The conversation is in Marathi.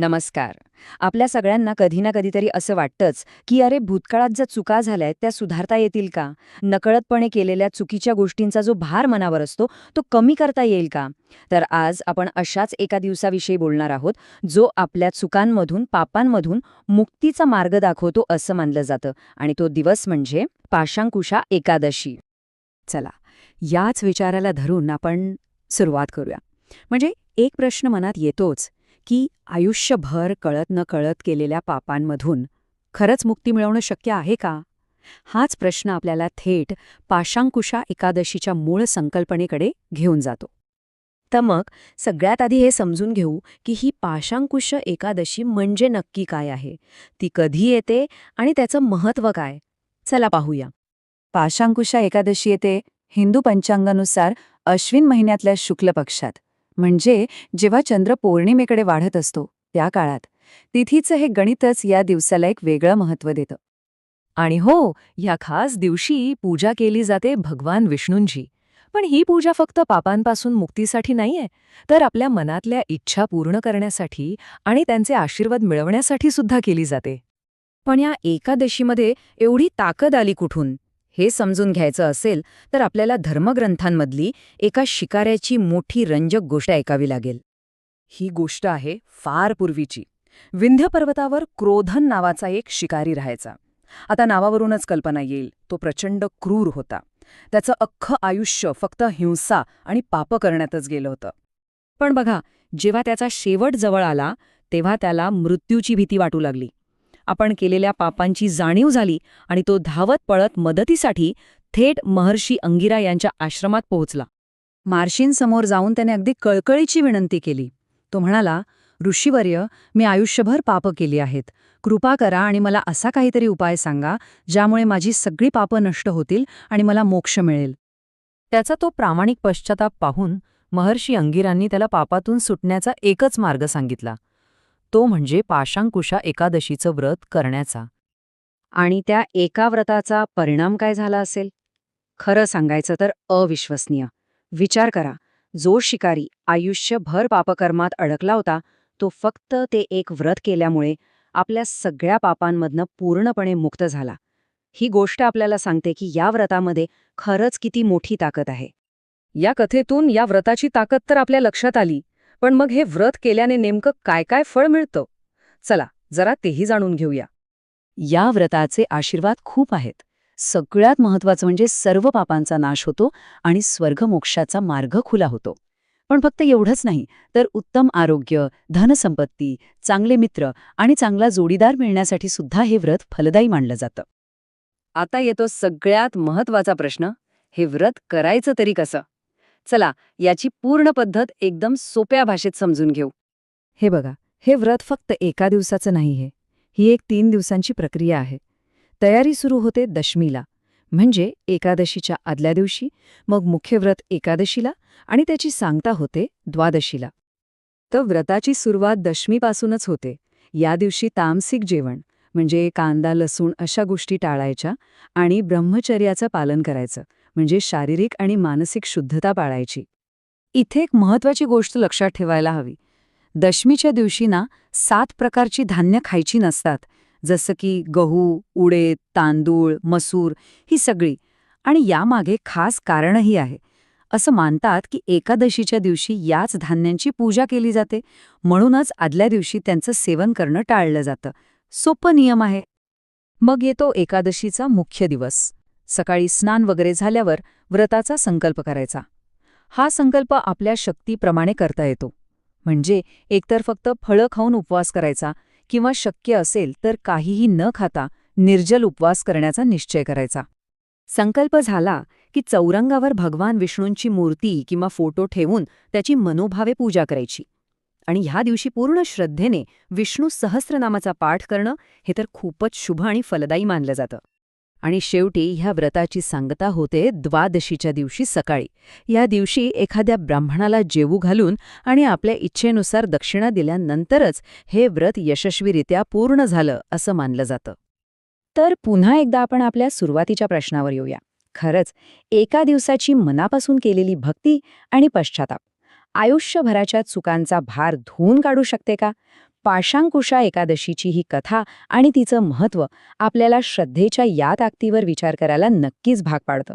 नमस्कार. आपल्या सगळ्यांना कधी ना कधीतरी असं वाटतंच की अरे भूतकाळात ज्या चुका झाल्या त्या सुधारता येतील का? नकळतपणे केलेल्या चुकीच्या गोष्टींचा जो भार मनावर असतो तो कमी करता येईल का? तर आज आपण अशाच एका दिवसाविषयी बोलणार आहोत जो आपल्या चुकांमधून पापांमधून मुक्तीचा मार्ग दाखवतो असं मानलं जातं. आणि तो दिवस म्हणजे पाशांकुशा एकादशी. चला याच विचाराला धरून आपण सुरुवात करूया. म्हणजे एक प्रश्न मनात येतोच की आयुष्यभर कळत न कळत केलेल्या पापांमधून खरंच मुक्ती मिळवणं शक्य आहे का? हाच प्रश्न आपल्याला थेट पाशांकुशा एकादशीच्या मूळ संकल्पनेकडे घेऊन जातो. तर मग सगळ्यात आधी हे समजून घेऊ की ही पाशांकुश एकादशी म्हणजे नक्की काय आहे. ती कधी येते आणि त्याचं महत्त्व काय? चला पाहूया. पाशांकुशा एकादशी येते हिंदू पंचांगानुसार अश्विन महिन्यातल्या शुक्ल पक्षात. म्हणजे जेव्हा चंद्र पौर्णिमेकडे वाढत असतो त्या काळात. तिथीचं हे गणितच या दिवसाला एक वेगळं महत्त्व देतं. आणि हो ह्या खास दिवशी पूजा केली जाते भगवान विष्णूंची. पण ही पूजा फक्त पापांपासून मुक्तीसाठी नाहीये तर आपल्या मनातल्या इच्छा पूर्ण करण्यासाठी आणि त्यांचे आशीर्वाद मिळवण्यासाठी सुद्धा केली जाते. पण या एकादशीमध्ये एवढी ताकद आली कुठून? हे समजून घ्यायचं असेल तर आपल्याला धर्मग्रंथांमधली एका शिकाऱ्याची मोठी रंजक गोष्ट ऐकावी लागेल. ही गोष्ट आहे फार पूर्वीची. विंध्य पर्वतावर क्रोधन नावाचा एक शिकारी राहायचा. आता नावावरूनच कल्पना येईल. तो प्रचंड क्रूर होता. त्याचं अख्खं आयुष्य फक्त हिंसा आणि पाप करण्यातच गेलं होतं. पण बघा जेव्हा त्याचा शेवट जवळ आला तेव्हा त्याला मृत्यूची भीती वाटू लागली. आपण केलेल्या पापांची जाणीव झाली आणि तो धावत पळत मदतीसाठी थेट महर्षी अंगिरा यांच्या आश्रमात पोहोचला. मार्शींसमोर जाऊन त्याने अगदी कळकळीची विनंती केली. तो म्हणाला ऋषीवर्य मी आयुष्यभर पापं केली आहेत. कृपा करा आणि मला असा काहीतरी उपाय सांगा ज्यामुळे माझी सगळी पापं नष्ट होतील आणि मला मोक्ष मिळेल. त्याचा तो प्रामाणिक पश्चाताप पाहून महर्षी अंगिरांनी त्याला पापातून सुटण्याचा एकच मार्ग सांगितला. तो म्हणजे पाशांकुशा एकादशीचं व्रत करण्याचा. आणि त्या एका व्रताचा परिणाम काय झाला असेल? खरं सांगायचं तर अविश्वसनीय. विचार करा जो शिकारी आयुष्यभर पापकर्मात अडकला होता तो फक्त ते एक व्रत केल्यामुळे आपल्या सगळ्या पापांमधनं पूर्णपणे मुक्त झाला. ही गोष्ट आपल्याला सांगते की या व्रतामध्ये खरंच किती मोठी ताकद आहे. या कथेतून या व्रताची ताकद तर आपल्या लक्षात आली. पण मग हे व्रत केल्याने नेमकं काय काय फळ मिळतं? चला जरा तेही जाणून घेऊया. या व्रताचे आशीर्वाद खूप आहेत. सगळ्यात महत्वाचं म्हणजे सर्व पापांचा नाश होतो आणि स्वर्गमोक्षाचा मार्ग खुला होतो. पण फक्त एवढंच नाही तर उत्तम आरोग्य धनसंपत्ती चांगले मित्र आणि चांगला जोडीदार मिळण्यासाठी सुद्धा हे व्रत फलदायी मानलं जातं. आता येतो सगळ्यात महत्त्वाचा प्रश्न हे व्रत करायचं तरी कसं? चला याची पूर्ण पद्धत एकदम सोप्या भाषेत समजून घेऊ. हे बघा हे व्रत फक्त एका दिवसाचं नाहीये ही एक तीन दिवसांची प्रक्रिया आहे. तयारी सुरू होते दशमीला. म्हणजे एकादशीच्या आदल्या दिवशी मग मुख्य व्रत एकादशीला आणि त्याची सांगता होते द्वादशीला. तर व्रताची सुरुवात दशमीपासूनच होते. या दिवशी तामसिक जेवण म्हणजे कांदा लसूण अशा गोष्टी टाळायच्या आणि ब्रह्मचर्याचं पालन करायचं. म्हणजे शारीरिक आणि मानसिक शुद्धता पाळायची. इथे एक महत्वाची गोष्ट लक्षात ठेवायला हवी. दशमीच्या दिवशी ना सात प्रकारची धान्य खायची नसतात. जसं की गहू उडे तांदूळ मसूर ही सगळी. आणि यामागे खास कारणही आहे. असं मानतात की एकादशीच्या दिवशी याच धान्यांची पूजा केली जाते. म्हणूनच आदल्या दिवशी त्यांचं सेवन करणं टाळलं जातं. सोपं नियम आहे. मग येतो एकादशीचा मुख्य दिवस. सकाळी स्नान वगैरे झाल्यावर व्रताचा संकल्प करायचा. हा संकल्प आपल्या शक्तीप्रमाणे करता येतो. म्हणजे एकतर फक्त फळं खाऊन उपवास करायचा किंवा शक्य असेल तर काहीही न खाता निर्जल उपवास करण्याचा निश्चय करायचा. संकल्प झाला की चौरंगावर भगवान विष्णूंची मूर्ती किंवा फोटो ठेवून त्याची मनोभावे पूजा करायची. आणि ह्या दिवशी पूर्ण श्रद्धेने विष्णू सहस्रनामाचा पाठ करणं हे तर खूपच शुभ आणि फलदायी मानलं जातं. आणि शेवटी ह्या व्रताची सांगता होते द्वादशीच्या दिवशी सकाळी. या दिवशी एखाद्या ब्राह्मणाला जेवू घालून आणि आपल्या इच्छेनुसार दक्षिणा दिल्यानंतरच हे व्रत यशस्वीरित्या पूर्ण झालं असं मानलं जातं. तर पुन्हा एकदा आपण आपल्या सुरुवातीच्या प्रश्नावर येऊया. खरंच एका दिवसाची मनापासून केलेली भक्ती आणि पश्चाताप. आयुष्यभराच्या चुकांचा भार धुवून काढू शकते का? पाशांकुशा एकादशीची ही कथा आणि तिचं महत्त्व आपल्याला श्रद्धेच्या या ताकदीवर विचार करायला नक्कीच भाग पाडतं.